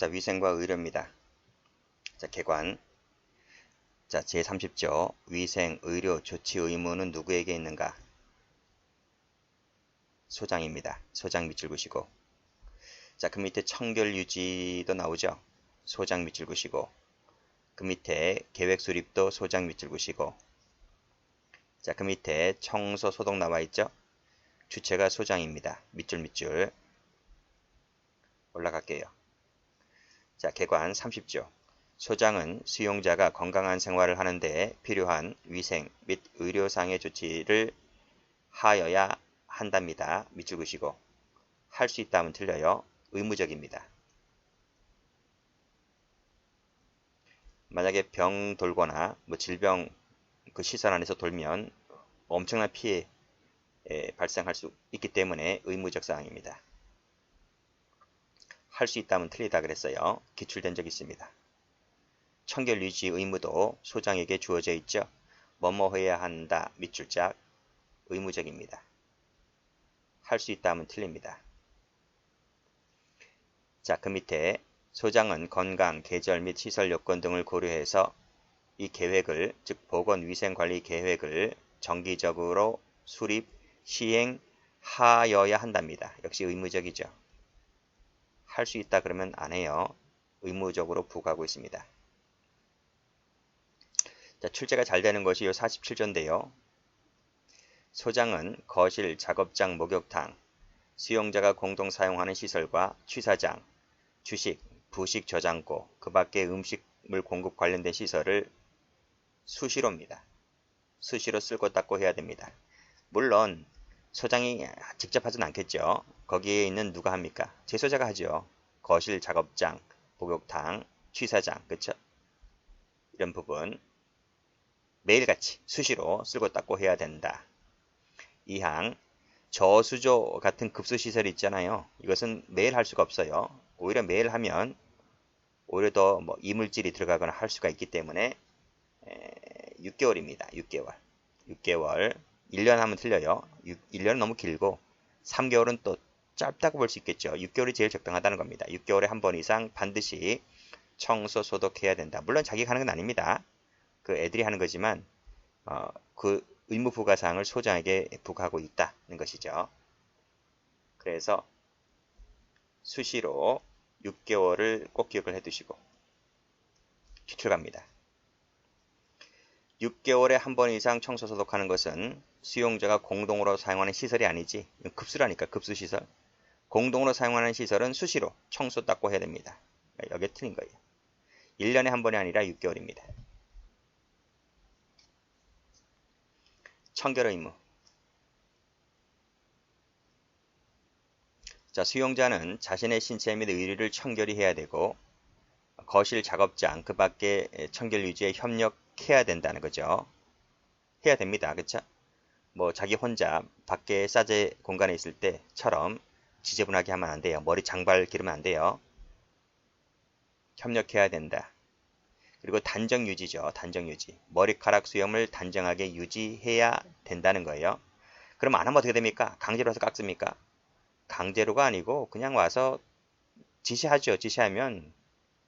자, 위생과 의료입니다. 자, 개관. 자, 제30조 위생, 의료, 조치 의무는 누구에게 있는가? 소장입니다. 소장 밑줄 그시고. 자, 그 밑에 청결 유지도 나오죠. 소장 밑줄 그시고. 그 밑에 계획 수립도 소장 밑줄 그시고. 자, 그 밑에 청소 소독 나와 있죠. 주체가 소장입니다. 밑줄 밑줄. 올라갈게요. 자, 개관 30조. 소장은 수용자가 건강한 생활을 하는 데 필요한 위생 및 의료상의 조치를 하여야 한답니다. 밑줄 그시고 할 수 있다면 틀려요. 의무적입니다. 만약에 병 돌거나 뭐 질병 그 시설 안에서 돌면 엄청난 피해 발생할 수 있기 때문에 의무적 사항입니다. 할 수 있다면 틀리다 그랬어요. 기출된 적 있습니다. 청결 유지 의무도 소장에게 주어져 있죠. 뭐뭐 해야 한다 밑줄짝 의무적입니다. 할 수 있다면 틀립니다. 자, 그 밑에 소장은 건강, 계절 및 시설 요건 등을 고려해서 이 계획을, 즉 보건위생관리 계획을 정기적으로 수립, 시행하여야 한답니다. 역시 의무적이죠. 할 수 있다 그러면 안 해요. 의무적으로 부과하고 있습니다. 자, 출제가 잘 되는 것이 요 47조인데요. 소장은 거실, 작업장, 목욕탕, 수용자가 공동 사용하는 시설과 취사장, 주식, 부식 저장고, 그 밖에 음식물 공급 관련된 시설을 수시로입니다. 수시로 쓸고 닦고 해야 됩니다. 물론 소장이 직접 하진 않겠죠. 거기에 있는 누가 합니까? 제소자가 하죠. 거실 작업장, 목욕탕, 취사장, 그쵸? 이런 부분 매일같이 수시로 쓸고 닦고 해야 된다. 2항 저수조 같은 급수시설이 있잖아요. 이것은 매일 할 수가 없어요. 오히려 매일 하면 오히려 더 뭐 이물질이 들어가거나 할 수가 있기 때문에 6개월입니다. 6개월. 6개월 1년 하면 틀려요. 6, 1년은 너무 길고 3개월은 또 짧다고 볼 수 있겠죠. 6개월이 제일 적당하다는 겁니다. 6개월에 한 번 이상 반드시 청소 소독해야 된다. 물론 자기가 하는 건 아닙니다. 그 애들이 하는 거지만 어, 그 의무 부과 사항을 소장에게 부과하고 있다는 것이죠. 그래서 수시로 6개월을 꼭 기억을 해 두시고 기출 갑니다. 6개월에 한 번 이상 청소 소독하는 것은 수용자가 공동으로 사용하는 시설이 아니지 급수라니까 급수시설 공동으로 사용하는 시설은 수시로 청소 닦고 해야 됩니다. 여기에 틀린 거예요. 1년에 한 번이 아니라 6개월입니다. 청결 의무 자, 수용자는 자신의 신체 및 의리를 청결히 해야 되고 거실 작업장 그 밖에 청결 유지에 협력해야 된다는 거죠. 해야 됩니다. 그쵸? 뭐 자기 혼자 밖에 싸제 공간에 있을 때처럼 지저분하게 하면 안 돼요. 머리 장발 기르면 안 돼요. 협력해야 된다. 그리고 단정 유지죠. 단정 유지. 머리카락 수염을 단정하게 유지해야 된다는 거예요. 그럼 안 하면 어떻게 됩니까? 강제로 해서 깎습니까? 강제로가 아니고 그냥 와서 지시하죠. 지시하면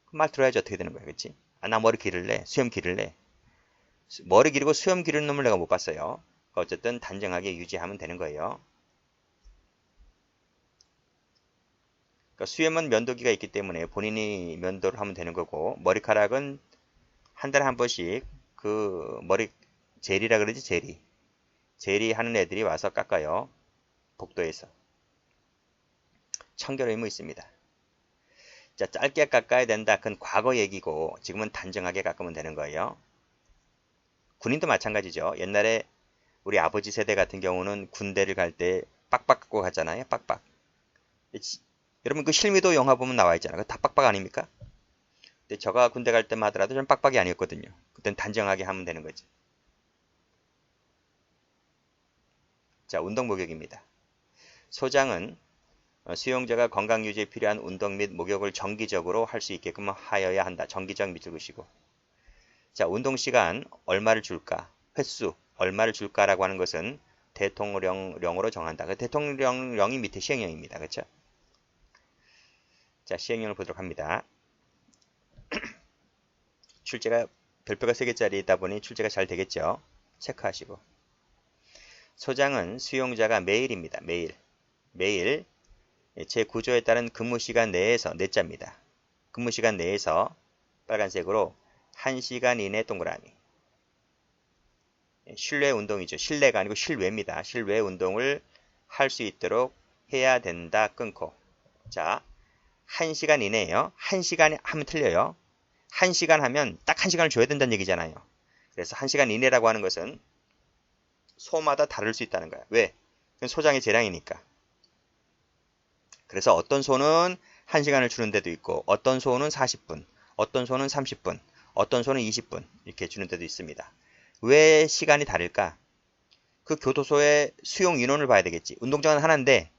그 말 들어야지 어떻게 되는 거야. 그치? 아, 나 머리 기를래. 수염 기를래. 머리 기르고 수염 기르는 놈을 내가 못 봤어요. 어쨌든 단정하게 유지하면 되는 거예요. 그러니까 수염은 면도기가 있기 때문에 본인이 면도를 하면 되는 거고 머리카락은 한 달에 한 번씩 그 머리 젤이라 그러지 젤이 젤이 하는 애들이 와서 깎아요. 복도에서. 청결 의무 있습니다. 자, 짧게 깎아야 된다. 그건 과거 얘기고 지금은 단정하게 깎으면 되는 거예요. 군인도 마찬가지죠. 옛날에 우리 아버지 세대 같은 경우는 군대를 갈 때 빡빡 깎고 갔잖아요. 빡빡. 여러분 그 실미도 영화 보면 나와 있잖아요. 다 빡빡 아닙니까? 근데 저가 군대 갈 때만 하더라도 좀 빡빡이 아니었거든요. 그땐 단정하게 하면 되는 거지. 자, 운동 목욕입니다. 소장은 어, 수용자가 건강 유지에 필요한 운동 및 목욕을 정기적으로 할 수 있게끔 하여야 한다. 정기적 밑줄 그시고. 자, 운동 시간 얼마를 줄까? 횟수 얼마를 줄까라고 하는 것은 대통령령으로 정한다. 그 대통령령이 밑에 시행령입니다. 그렇죠? 자, 시행령을 보도록 합니다. 출제가 별표가 3개짜리이다 보니 출제가 잘 되겠죠. 체크하시고. 소장은 수용자가 매일입니다. 매일. 매일 제 구조에 따른 근무시간 내에서 내자입니다. 근무시간 내에서 빨간색으로 1시간 이내 동그라미. 실외 운동이죠. 실내가 아니고 실외입니다. 실외 운동을 할 수 있도록 해야 된다. 끊고. 자, 1시간 이내에요. 1시간 하면 틀려요. 1시간 하면 딱 1시간을 줘야 된다는 얘기잖아요. 그래서 1시간 이내라고 하는 것은 소마다 다를 수 있다는 거야. 왜? 소장의 재량이니까. 그래서 어떤 소는 1시간을 주는 데도 있고 어떤 소는 40분, 어떤 소는 30분, 어떤 소는 20분 이렇게 주는 데도 있습니다. 왜 시간이 다를까? 그 교도소의 수용 인원을 봐야 되겠지. 운동장은 하나인데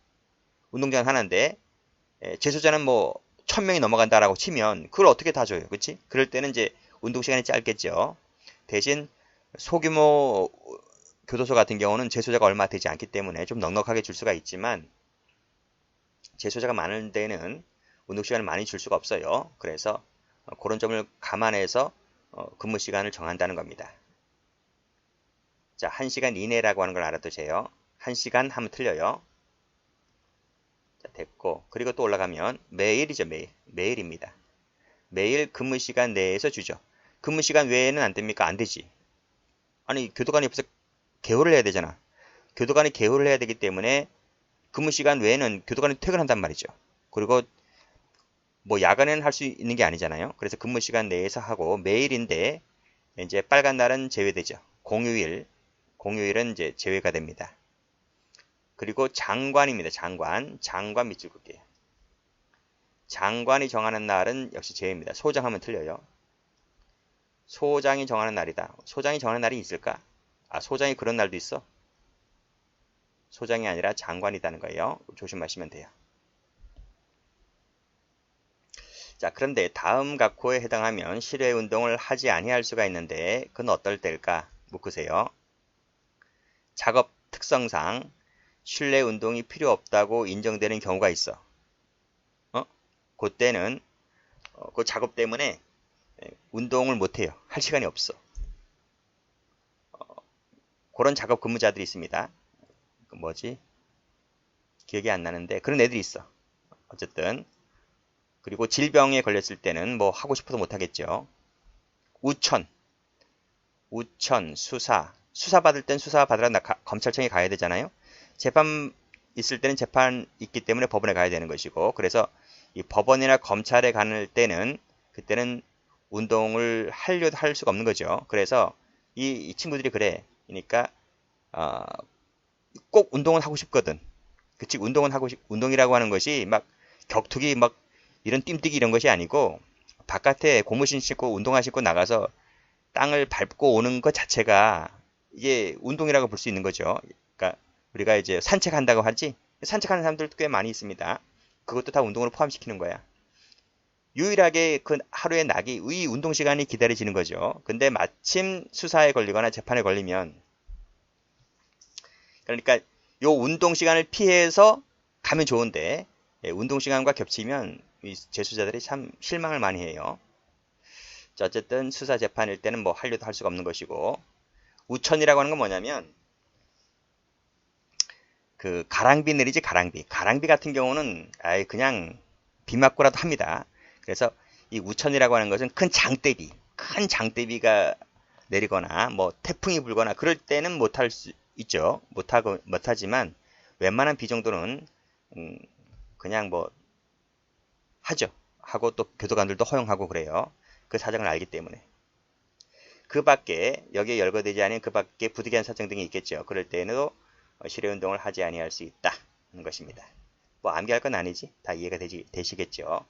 운동장은 하나인데 재소자는 뭐 1000명이 넘어간다라고 치면 그걸 어떻게 다 줘요. 그렇지? 그럴 때는 이제 운동 시간이 짧겠죠. 대신 소규모 교도소 같은 경우는 재소자가 얼마 되지 않기 때문에 좀 넉넉하게 줄 수가 있지만 재소자가 많은 데는 운동 시간을 많이 줄 수가 없어요. 그래서 그런 점을 감안해서 어, 근무 시간을 정한다는 겁니다. 자, 1시간 이내라고 하는 걸 알아두세요. 1시간 하면 틀려요. 자, 됐고. 그리고 또 올라가면 매일이죠, 매일. 매일입니다. 매일 근무 시간 내에서 주죠. 근무 시간 외에는 안 됩니까? 안 되지. 아니, 교도관이 옆에서 개호를 해야 되잖아. 교도관이 개호를 해야 되기 때문에 근무 시간 외에는 교도관이 퇴근한단 말이죠. 그리고 뭐 야간에는 할 수 있는 게 아니잖아요. 그래서 근무 시간 내에서 하고 매일인데 이제 빨간 날은 제외되죠. 공휴일, 공휴일은 이제 제외가 됩니다. 그리고 장관입니다. 장관, 장관 밑줄 긋게요. 장관이 정하는 날은 역시 제외입니다. 소장하면 틀려요. 소장이 정하는 날이다. 소장이 정하는 날이 있을까? 아, 소장이 그런 날도 있어? 소장이 아니라 장관이라는 거예요. 조심하시면 돼요. 자, 그런데 다음 각호에 해당하면 실외 운동을 하지 아니할 수가 있는데 그건 어떨 때일까? 묻으세요. 작업 특성상 실내 운동이 필요 없다고 인정되는 경우가 있어. 어? 그때는 어, 그 작업 때문에 운동을 못해요. 할 시간이 없어. 어, 그런 작업 근무자들이 있습니다. 그 뭐지? 기억이 안 나는데 그런 애들이 있어. 어쨌든 그리고 질병에 걸렸을 때는 뭐 하고 싶어도 못하겠죠. 우천, 우천, 수사, 수사 받을 땐 수사 받으러 나, 가, 검찰청에 가야 되잖아요. 재판 있을 때는 재판 있기 때문에 법원에 가야 되는 것이고 그래서 이 법원이나 검찰에 가는 때는 그때는 운동을 하려도 할 수가 없는 거죠. 그래서 이, 이 친구들이 그래. 그러니까 어, 꼭 운동은 하고 싶거든. 그치 운동은 하고 싶 운동이라고 하는 것이 막 격투기 막 이런 뜀뛰기 이런 것이 아니고 바깥에 고무신 신고 운동화 신고 나가서 땅을 밟고 오는 것 자체가 이게 운동이라고 볼 수 있는 거죠. 그러니까 우리가 이제 산책한다고 하지 산책하는 사람들도 꽤 많이 있습니다. 그것도 다 운동으로 포함시키는 거야. 유일하게 그 하루의 낙이 의 운동 시간이 기다려지는 거죠. 근데 마침 수사에 걸리거나 재판에 걸리면 그러니까 요 운동 시간을 피해서 가면 좋은데 예, 운동 시간과 겹치면 이 재수자들이 참 실망을 많이 해요. 자, 어쨌든 수사 재판일 때는 뭐 하려도 할 수가 없는 것이고 우천이라고 하는 건 뭐냐면 그 가랑비 내리지 가랑비. 가랑비 같은 경우는 아예 그냥 비 맞고라도 합니다. 그래서 이 우천이라고 하는 것은 큰 장대비, 큰 장대비가 내리거나 뭐 태풍이 불거나 그럴 때는 못할 수 있죠. 못하고 못하지만 웬만한 비 정도는 음, 그냥 뭐 하죠. 하고 또 교도관들도 허용하고 그래요. 그 사정을 알기 때문에. 그 밖에 여기에 열거되지 않은 그 밖에 부득이한 사정 등이 있겠죠. 그럴 때에도 실외 운동을 하지 아니할 수 있다 는 것입니다. 뭐 암기할 건 아니지. 다 이해가 되지, 되시겠죠.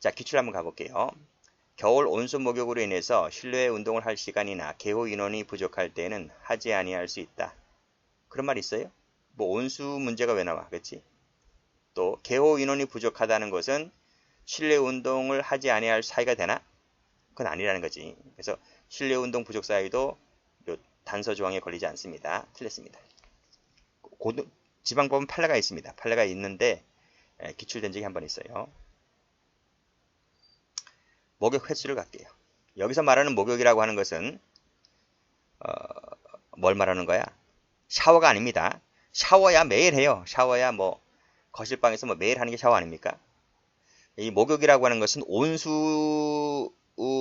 자, 기출 한번 가볼게요. 겨울 온수 목욕으로 인해서 실내 운동을 할 시간이나 개호 인원이 부족할 때는 하지 아니할 수 있다. 그런 말 있어요? 뭐 온수 문제가 왜 나와? 그렇지? 또 개호 인원이 부족하다는 것은 실내 운동을 하지 아니할 사이가 되나? 그건 아니라는 거지. 그래서 실내 운동 부족 사이도 단서 조항에 걸리지 않습니다. 틀렸습니다. 고등, 지방법은 판례가 있습니다. 판례가 있는데 기출된 적이 한 번 있어요. 목욕 횟수를 갈게요. 여기서 말하는 목욕이라고 하는 것은 어, 뭘 말하는 거야? 샤워가 아닙니다. 샤워야 매일 해요. 샤워야 뭐 거실방에서 뭐 매일 하는 게 샤워 아닙니까? 이 목욕이라고 하는 것은 온수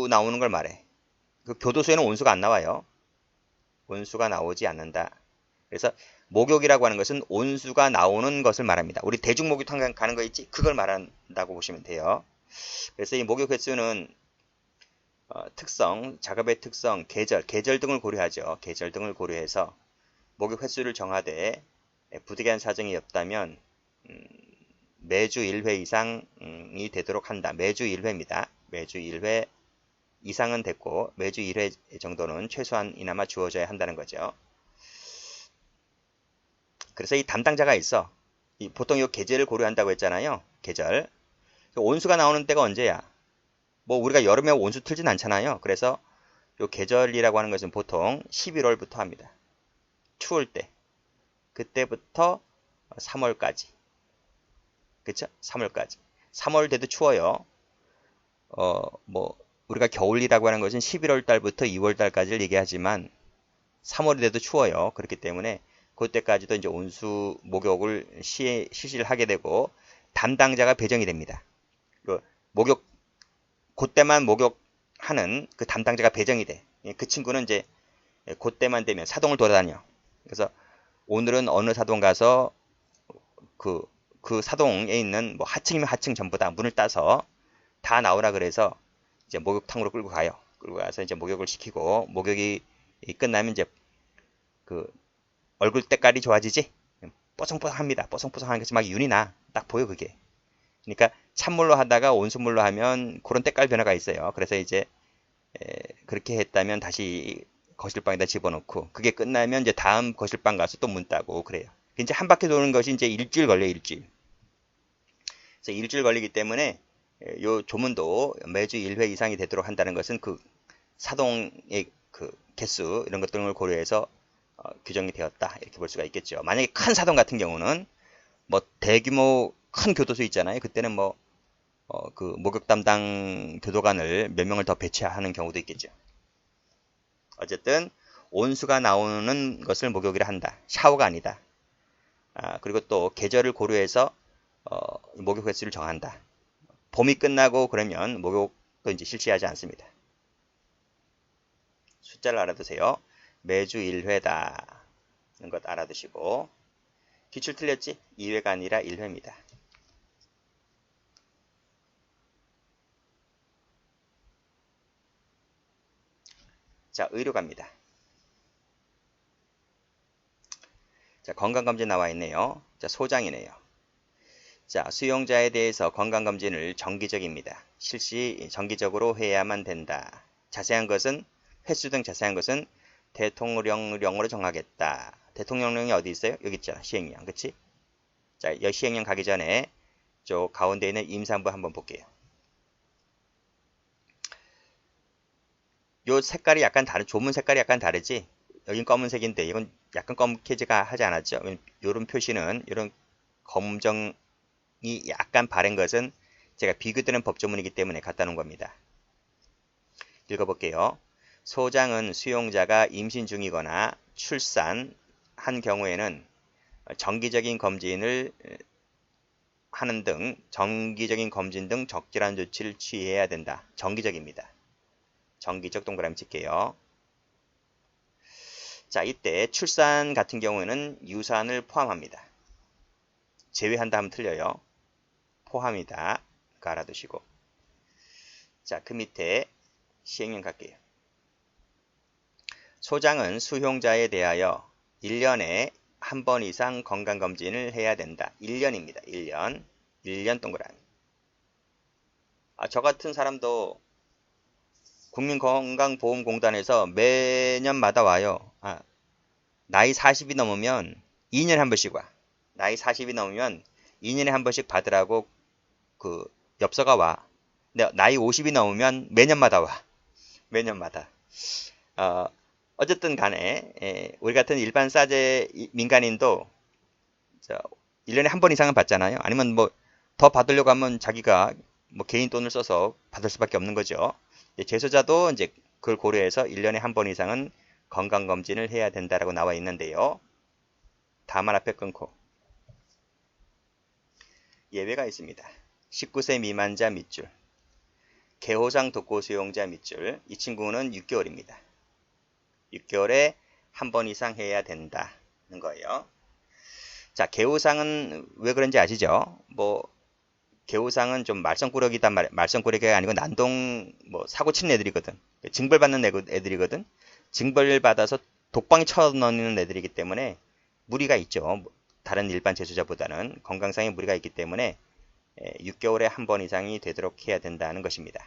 나오는 걸 말해. 그 교도소에는 온수가 안 나와요. 온수가 나오지 않는다. 그래서 목욕이라고 하는 것은 온수가 나오는 것을 말합니다. 우리 대중목욕탕 가는 거 있지? 그걸 말한다고 보시면 돼요. 그래서 이 목욕 횟수는 어, 특성, 작업의 특성, 계절, 계절 등을 고려하죠. 계절 등을 고려해서 목욕 횟수를 정하되 부득이한 사정이 없다면 음, 매주 1회 이상이 되도록 한다. 매주 1회입니다. 매주 1회 이상은 됐고 매주 1회 정도는 최소한 이나마 주어져야 한다는 거죠. 그래서 이 담당자가 있어. 이 보통 이 계절을 고려한다고 했잖아요. 계절. 온수가 나오는 때가 언제야? 뭐 우리가 여름에 온수 틀진 않잖아요. 그래서 요 계절이라고 하는 것은 보통 11월부터 합니다. 추울 때. 그때부터 3월까지. 그쵸? 3월까지. 3월 돼도 추워요. 어, 뭐, 우리가 겨울이라고 하는 것은 11월 달부터 2월 달까지를 얘기하지만 3월이 돼도 추워요. 그렇기 때문에 그때까지도 이제 온수 목욕을 시, 실시를 하게 되고 담당자가 배정이 됩니다. 그 목욕 그때만 목욕하는 그 담당자가 배정이 돼. 예, 그 친구는 이제 그때만 되면 사동을 돌아다녀. 그래서 오늘은 어느 사동 가서 그, 그 사동에 있는 뭐 하층이면 하층 전부 다 문을 따서 다 나오라 그래서 이제 목욕탕으로 끌고 가요. 끌고 가서 이제 목욕을 시키고 목욕이 끝나면 이제 그 얼굴 때깔이 좋아지지? 뽀송뽀송합니다. 뽀송뽀송한 것이 막 윤이 나. 딱 보여 그게. 그러니까 찬물로 하다가 온수물로 하면 그런 때깔 변화가 있어요. 그래서 이제 그렇게 했다면 다시 거실방에다 집어넣고 그게 끝나면 이제 다음 거실방 가서 또 문 따고 그래요. 이제 한 바퀴 도는 것이 이제 일주일 걸려요, 일주일. 그래서 일주일 걸리기 때문에 요 조문도 매주 1회 이상이 되도록 한다는 것은 그 사동의 그 개수 이런 것들을 고려해서 어, 규정이 되었다 이렇게 볼 수가 있겠죠. 만약에 큰 사동 같은 경우는 뭐 대규모 큰 교도소 있잖아요. 그때는 뭐, 어, 그 목욕 담당 교도관을 몇 명을 더 배치하는 경우도 있겠죠. 어쨌든 온수가 나오는 것을 목욕이라 한다. 샤워가 아니다. 아, 그리고 또 계절을 고려해서 어, 목욕 횟수를 정한다. 봄이 끝나고 그러면 목욕도 이제 실시하지 않습니다. 숫자를 알아두세요. 매주 1회다. 이런 것 알아두시고 기출 틀렸지? 2회가 아니라 1회입니다. 자, 의료 갑니다. 자, 건강검진 나와 있네요. 자, 소장이네요. 자, 수용자에 대해서 건강검진을 정기적입니다. 실시 정기적으로 해야만 된다. 자세한 것은 횟수 등 자세한 것은 대통령령으로 정하겠다. 대통령령이 어디 있어요? 여기 있죠. 시행령. 그치? 자, 여 시행령 가기 전에 저 가운데 있는 임산부 한번 볼게요. 요 색깔이 약간 다른 조문 색깔이 약간 다르지 여긴 검은색인데 이건 약간 검케지가 하지 않았죠 이런 표시는 이런 검정이 약간 바른 것은 제가 비교되는 법조문이기 때문에 갖다 놓은 겁니다 읽어볼게요 소장은 수용자가 임신 중이거나 출산 한 경우에는 정기적인 검진을 하는 등 정기적인 검진 등 적절한 조치를 취해야 된다. 정기적입니다. 정기적 동그라미 칠게요. 자, 이때 출산 같은 경우에는 유산을 포함합니다. 제외한다 하면 틀려요. 포함이다. 그 알아두시고. 자, 그 밑에 시행령 갈게요. 소장은 수용자에 대하여 1년에 한 번 이상 건강검진을 해야 된다. 1년입니다. 1년. 1년 동그라미. 아, 저 같은 사람도 국민건강보험공단에서 매년마다 와요. 아, 나이 40이 넘으면 2년에 한 번씩 와. 나이 40이 넘으면 2년에 한 번씩 받으라고 그 엽서가 와. 근데 나이 50이 넘으면 매년마다 와. 매년마다. 어, 어쨌든 간에 에, 우리 같은 일반 사제 민간인도 저 1년에 한 번 이상은 받잖아요. 아니면 뭐 더 받으려고 하면 자기가 뭐 개인 돈을 써서 받을 수밖에 없는 거죠. 재소자도 이제 그걸 고려해서 1년에 한 번 이상은 건강검진을 해야 된다라고 나와 있는데요. 다만 앞에 끊고 예외가 있습니다. 19세 미만자 밑줄 개호상 독고 수용자 밑줄 이 친구는 6개월입니다. 6개월에 한 번 이상 해야 된다는 거예요. 자, 개호상은 왜 그런지 아시죠? 뭐 개호상은 좀 말썽꾸러기단 말, 말썽꾸러기가 아니고 난동 뭐 사고 치는 애들이거든. 징벌 받는 애들이거든. 징벌 받아서 독방에 쳐넣는 애들이기 때문에 무리가 있죠. 다른 일반 재수자보다는 건강상의 무리가 있기 때문에 6개월에 한 번 이상이 되도록 해야 된다는 것입니다.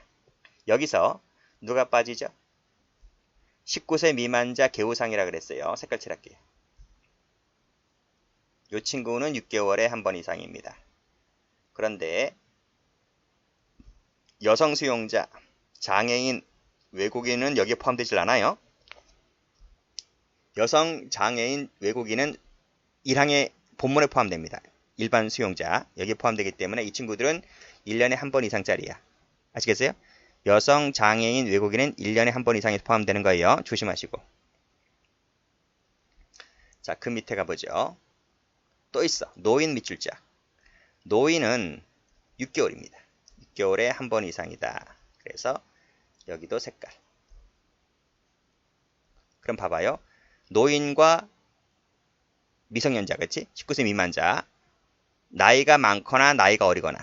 여기서 누가 빠지죠? 19세 미만자 개호상이라 그랬어요. 색깔 칠할게요. 이 친구는 6개월에 한 번 이상입니다. 그런데 여성 수용자, 장애인, 외국인은 여기에 포함되질 않아요. 여성, 장애인, 외국인은 1항의 본문에 포함됩니다. 일반 수용자 여기에 포함되기 때문에 이 친구들은 1년에 한 번 이상짜리야. 아시겠어요? 여성, 장애인, 외국인은 1년에 한 번 이상이 포함되는 거예요. 조심하시고. 자, 그 밑에 가보죠. 또 있어. 노인 밑줄자. 노인은 6개월입니다. 6개월에 한 번 이상이다. 그래서 여기도 색깔. 그럼 봐봐요. 노인과 미성년자, 그치? 19세 미만자. 나이가 많거나 나이가 어리거나.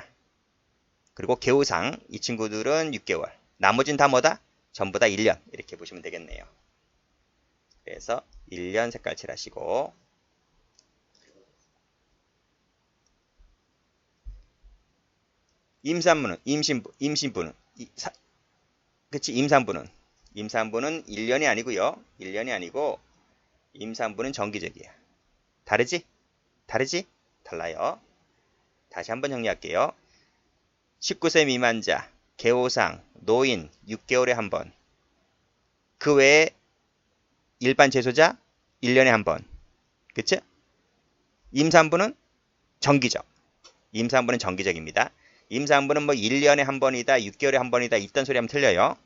그리고 개우상, 이 친구들은 6개월. 나머진 다 뭐다? 전부 다 1년. 이렇게 보시면 되겠네요. 그래서 1년 색깔 칠하시고 임산부는 임신부 임신부는 이, 사, 그치 임산부는 임산부는 1년이 아니고요. 1년이 아니고 임산부는 정기적이야. 다르지? 다르지? 달라요. 다시 한번 정리할게요. 19세 미만자, 개호상, 노인 6개월에 한 번. 그 외에 일반 재소자 1년에 한 번. 그치? 임산부는 정기적. 임산부는 정기적입니다. 임산부는 뭐 1년에 한 번이다, 6개월에 한 번이다, 있던 소리 하면 틀려요.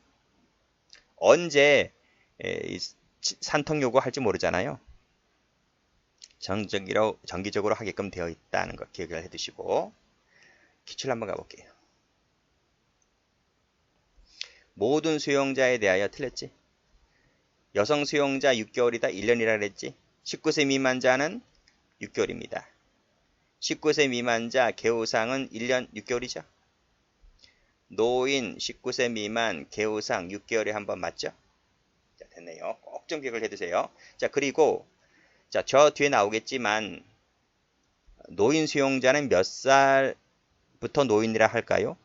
언제 산통 요구할지 모르잖아요. 정적으로, 정기적으로 하게끔 되어 있다는 거 기억을 해두시고 기출 한번 가볼게요. 모든 수용자에 대하여 틀렸지? 여성 수용자 6개월이다 1년이라 그랬지? 19세 미만 자는 6개월입니다. 19세 미만 자 개우상은 1년 6개월이죠. 노인 19세 미만 개우상 6개월에 한 번 맞죠? 자, 됐네요. 꼭 좀 기억을 해두세요. 자, 그리고 자, 저 뒤에 나오겠지만 노인 수용자는 몇 살부터 노인이라 할까요?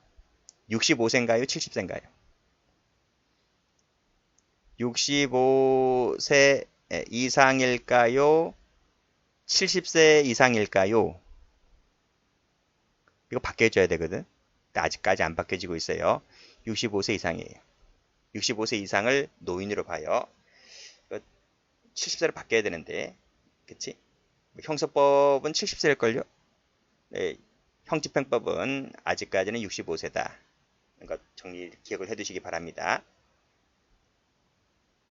65세인가요? 70세인가요? 65세 이상일까요? 70세 이상일까요? 이거 바뀌어줘야 되거든. 아직까지 안 바뀌어지고 있어요. 65세 이상이에요. 65세 이상을 노인으로 봐요. 70세로 바뀌어야 되는데, 그치? 뭐 형사법은 70세일걸요? 네, 형집행법은 아직까지는 65세다. 것 정리, 기억을 해두시기 바랍니다.